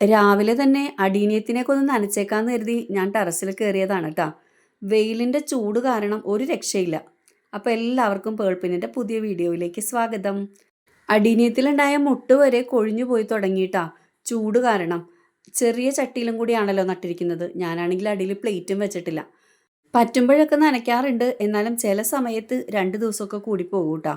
രാവിലെ തന്നെ അടീനിയത്തിനൊക്കെ ഒന്ന് നനച്ചേക്കാന്ന് കരുതി ഞാൻ ടെറസിൽ കയറിയതാണ് കേട്ടോ വെയിലിന്റെ ചൂട് കാരണം ഒരു രക്ഷയില്ല. അപ്പോൾ എല്ലാവർക്കും പേൾപ്പിനിന്റെ പുതിയ വീഡിയോയിലേക്ക് സ്വാഗതം. അടീനിയത്തിലുണ്ടായ മുട്ട് വരെ കൊഴിഞ്ഞു പോയി തുടങ്ങിയിട്ടാ ചൂട് കാരണം. ചെറിയ ചട്ടിയിലും കൂടിയാണല്ലോ നട്ടിരിക്കുന്നത്. ഞാനാണെങ്കിൽ അടിയിൽ പ്ലേറ്റും വെച്ചിട്ടില്ല. പറ്റുമ്പോഴൊക്കെ നനയ്ക്കാറുണ്ട്. എന്നാലും ചില സമയത്ത് രണ്ട് ദിവസമൊക്കെ കൂടി പോകും കേട്ടോ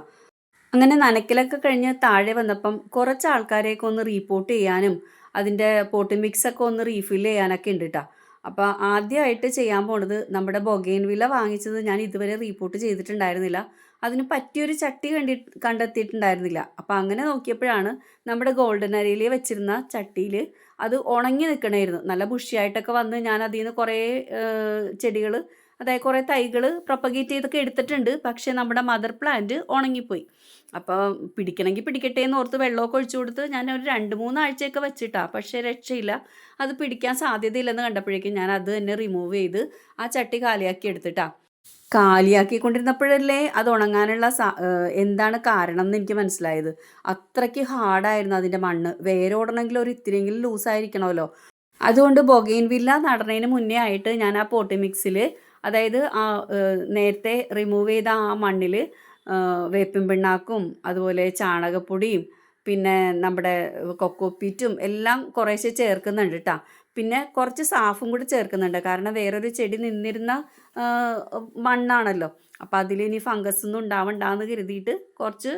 അങ്ങനെ നനയ്ക്കലൊക്കെ കഴിഞ്ഞ് താഴെ വന്നപ്പം കുറച്ച് ആൾക്കാരെയൊക്കെ ഒന്ന് റീപ്പോർട്ട് ചെയ്യാനും അതിന്റെ പോട്ടി മിക്സ് ഒക്കെ ഒന്ന് റീഫിൽ ചെയ്യാനൊക്കെ ഉണ്ട് കേട്ടോ അപ്പോൾ ആദ്യമായിട്ട് ചെയ്യാൻ പോണത് നമ്മുടെ ബൊഗൈൻ വില വാങ്ങിച്ചത് ഞാൻ ഇതുവരെ റീപ്പോർട്ട് ചെയ്തിട്ടുണ്ടായിരുന്നില്ല. അതിന് പറ്റിയൊരു ചട്ടി കണ്ടി കണ്ടെത്തിയിട്ടുണ്ടായിരുന്നില്ല. അപ്പോൾ അങ്ങനെ നോക്കിയപ്പോഴാണ് നമ്മുടെ ഗോൾഡൻ അരയിൽ വെച്ചിരുന്ന ചട്ടിയിൽ അത് ഉണങ്ങി നിൽക്കണമായിരുന്നു നല്ല ബുഷിയായിട്ടൊക്കെ വന്ന് ഞാൻ അതിൽ നിന്ന് കുറേ ചെടികൾ അതായത് കുറേ തൈകൾ പ്രൊപ്പഗേറ്റ് ചെയ്തൊക്കെ എടുത്തിട്ടുണ്ട്. പക്ഷേ നമ്മുടെ മദർ പ്ലാന്റ് ഉണങ്ങിപ്പോയി. അപ്പോൾ പിടിക്കണമെങ്കിൽ പിടിക്കട്ടെ എന്ന് ഓർത്ത് വെള്ളമൊക്കെ ഒഴിച്ചു കൊടുത്ത് ഞാൻ ഒരു രണ്ട് മൂന്നാഴ്ചയൊക്കെ വെച്ചിട്ടാ. പക്ഷേ രക്ഷയില്ല. അത് പിടിക്കാൻ സാധ്യതയില്ലെന്ന് കണ്ടപ്പോഴേക്കും ഞാൻ അത് തന്നെ റിമൂവ് ചെയ്ത് ആ ചട്ടി കാലിയാക്കി എടുത്തിട്ടാ. കാലിയാക്കിക്കൊണ്ടിരുന്നപ്പോഴല്ലേ അത് ഉണങ്ങാനുള്ള എന്താണ് കാരണം എന്ന് എനിക്ക് മനസ്സിലായത്. അത്രയ്ക്ക് ഹാർഡായിരുന്നു അതിന്റെ മണ്ണ്. വേരോടണമെങ്കിൽ ഒരു ഇത്തിരിയെങ്കിലും ലൂസായിരിക്കണമല്ലോ അതുകൊണ്ട് ബൊഗൈൻ വില്ല നടണതിന് മുന്നേ ആയിട്ട് ഞാൻ ആ പോട്ടി മിക്സിൽ അതായത് ആ നേരത്തെ റിമൂവ് ചെയ്ത ആ മണ്ണിൽ വേപ്പിൻ പിണ്ണാക്കും അതുപോലെ ചാണകപ്പൊടിയും പിന്നെ നമ്മുടെ കൊക്കോപ്പീറ്റും എല്ലാം കുറേശ്ശെ ചേർക്കുന്നുണ്ട് കേട്ടോ പിന്നെ കുറച്ച് സാഫും കൂടി ചേർക്കുന്നുണ്ട്. കാരണം വേറൊരു ചെടി നിന്നിരുന്ന മണ്ണാണല്ലോ. അപ്പോൾ അതിലിനി ഫംഗസ് ഒന്നും ഉണ്ടാവണ്ടെന്ന് കരുതിയിട്ട് കുറച്ച്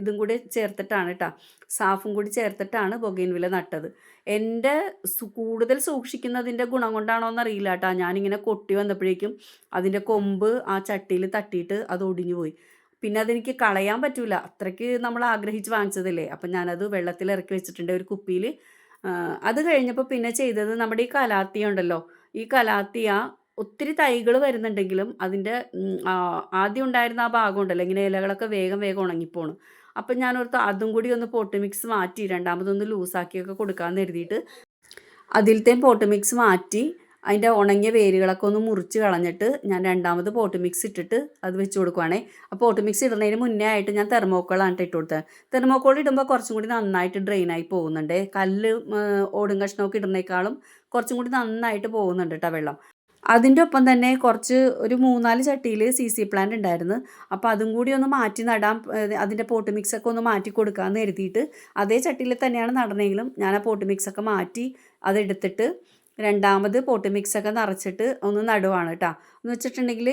ഇതും കൂടി ചേർത്തിട്ടാണ് കേട്ടോ സാഫും കൂടി ചേർത്തിട്ടാണ് ബൊഗൈൻവില നട്ടത്. എന്റെ കൂടുതൽ സൂക്ഷിക്കുന്നതിന്റെ ഗുണം കൊണ്ടാണോ എന്നറിയില്ല കേട്ടോ ഞാനിങ്ങനെ കൊട്ടി വന്നപ്പോഴേക്കും അതിന്റെ കൊമ്പ് ആ ചട്ടിയിൽ തട്ടിയിട്ട് അത് ഒടിഞ്ഞു പോയി പിന്നെ അതെനിക്ക് കളയാൻ പറ്റൂല. അത്രയ്ക്ക് നമ്മൾ ആഗ്രഹിച്ച് വാങ്ങിച്ചതല്ലേ. അപ്പം ഞാനത് വെള്ളത്തിൽ ഇറക്കി വെച്ചിട്ടുണ്ട് ഒരു കുപ്പിയിൽ. അത് കഴിഞ്ഞപ്പോൾ പിന്നെ ചെയ്തത് നമ്മുടെ ഈ കലാത്തിയ ഉണ്ടല്ലോ. ഈ കലാത്തിയ ഒത്തിരി തൈകൾ വരുന്നുണ്ടെങ്കിലും അതിന്റെ ആദ്യം ഉണ്ടായിരുന്ന ആ ഭാഗം ഉണ്ടല്ലോ. ഇങ്ങനെ ഇലകളൊക്കെ വേഗം വേഗം ഉണങ്ങിപ്പോണ്. അപ്പം ഞാൻ ഓർത്ത് അതും കൂടി ഒന്ന് പോട്ട് മിക്സ് മാറ്റി രണ്ടാമതൊന്ന് ലൂസാക്കിയൊക്കെ കൊടുക്കാമെന്ന് എഴുതിയിട്ട് അതിലത്തെയും പോട്ട് മിക്സ് മാറ്റി അതിന്റെ ഉണങ്ങിയ വേരുകളൊക്കെ ഒന്ന് മുറിച്ച് കളഞ്ഞിട്ട് ഞാൻ രണ്ടാമത് പോട്ട് മിക്സ് ഇട്ടിട്ട് അത് വെച്ച് കൊടുക്കുവാണേ. അപ്പോൾ പോട്ട് മിക്സ് ഇടുന്നതിന് മുന്നേ ആയിട്ട് ഞാൻ തെർമോക്കോളാണ് ഇട്ട് കൊടുത്തത്. തെർമോക്കോൾ ഇടുമ്പോൾ കുറച്ചും കൂടി നന്നായിട്ട് ഡ്രെയിൻ ആയി പോകുന്നുണ്ട്. കല്ല് ഓടും കഷ്ണമൊക്കെ ഇടുന്നേക്കാളും കുറച്ചും കൂടി നന്നായിട്ട് പോകുന്നുണ്ട് കേട്ടോ വെള്ളം. അതിന്റെ ഒപ്പം തന്നെ കുറച്ച് ഒരു മൂന്നാൽ ചട്ടിയിൽ സി സി പ്ലാന്റ് ഉണ്ടായിരുന്നു. അപ്പോൾ അതും കൂടി ഒന്ന് മാറ്റി നടാൻ അതിന്റെ പോട്ട് മിക്സൊക്കെ ഒന്ന് മാറ്റി കൊടുക്കാമെന്ന് കരുതിയിട്ട് അതേ ചട്ടിയിൽ തന്നെയാണ് നടന്നെങ്കിലും ഞാൻ ആ പോട്ട് മിക്സൊക്കെ മാറ്റി അതെടുത്തിട്ട് രണ്ടാമത് പോട്ട് മിക്സൊക്കെ നിറച്ചിട്ട് ഒന്ന് നടുവാണ് കേട്ടോ എന്ന് വെച്ചിട്ടുണ്ടെങ്കിൽ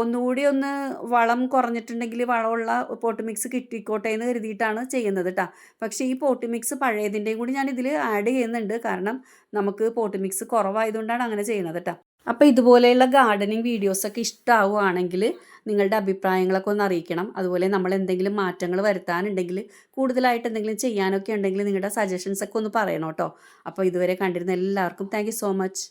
ഒന്നുകൂടി ഒന്ന് വളം കുറഞ്ഞിട്ടുണ്ടെങ്കിൽ വളമുള്ള പോട്ട് മിക്സ് കിട്ടിക്കോട്ടെ എന്ന് കരുതിയിട്ടാണ് ചെയ്യുന്നത് കേട്ടോ പക്ഷേ ഈ പോട്ട് മിക്സ് പഴയതിന്റെയും കൂടി ഞാൻ ഇതിൽ ആഡ് ചെയ്യുന്നുണ്ട്. കാരണം നമുക്ക് പോട്ട് മിക്സ് കുറവായതുകൊണ്ടാണ് അങ്ങനെ ചെയ്യുന്നത് കേട്ടോ അപ്പോൾ ഇതുപോലെയുള്ള ഗാർഡനിങ് വീഡിയോസൊക്കെ ഇഷ്ടമാവുകയാണെങ്കിൽ നിങ്ങളുടെ അഭിപ്രായങ്ങളൊക്കെ ഒന്ന് അറിയിക്കണം. അതുപോലെ നമ്മൾ എന്തെങ്കിലും മാറ്റങ്ങൾ വരുത്താനുണ്ടെങ്കിൽ കൂടുതലായിട്ട് എന്തെങ്കിലും ചെയ്യാനൊക്കെ ഉണ്ടെങ്കിൽ നിങ്ങളുടെ സജഷൻസൊക്കെ ഒന്ന് പറയണം കേട്ടോ. അപ്പോൾ ഇതുവരെ കണ്ടിരുന്ന എല്ലാവർക്കും താങ്ക് സോ മച്ച്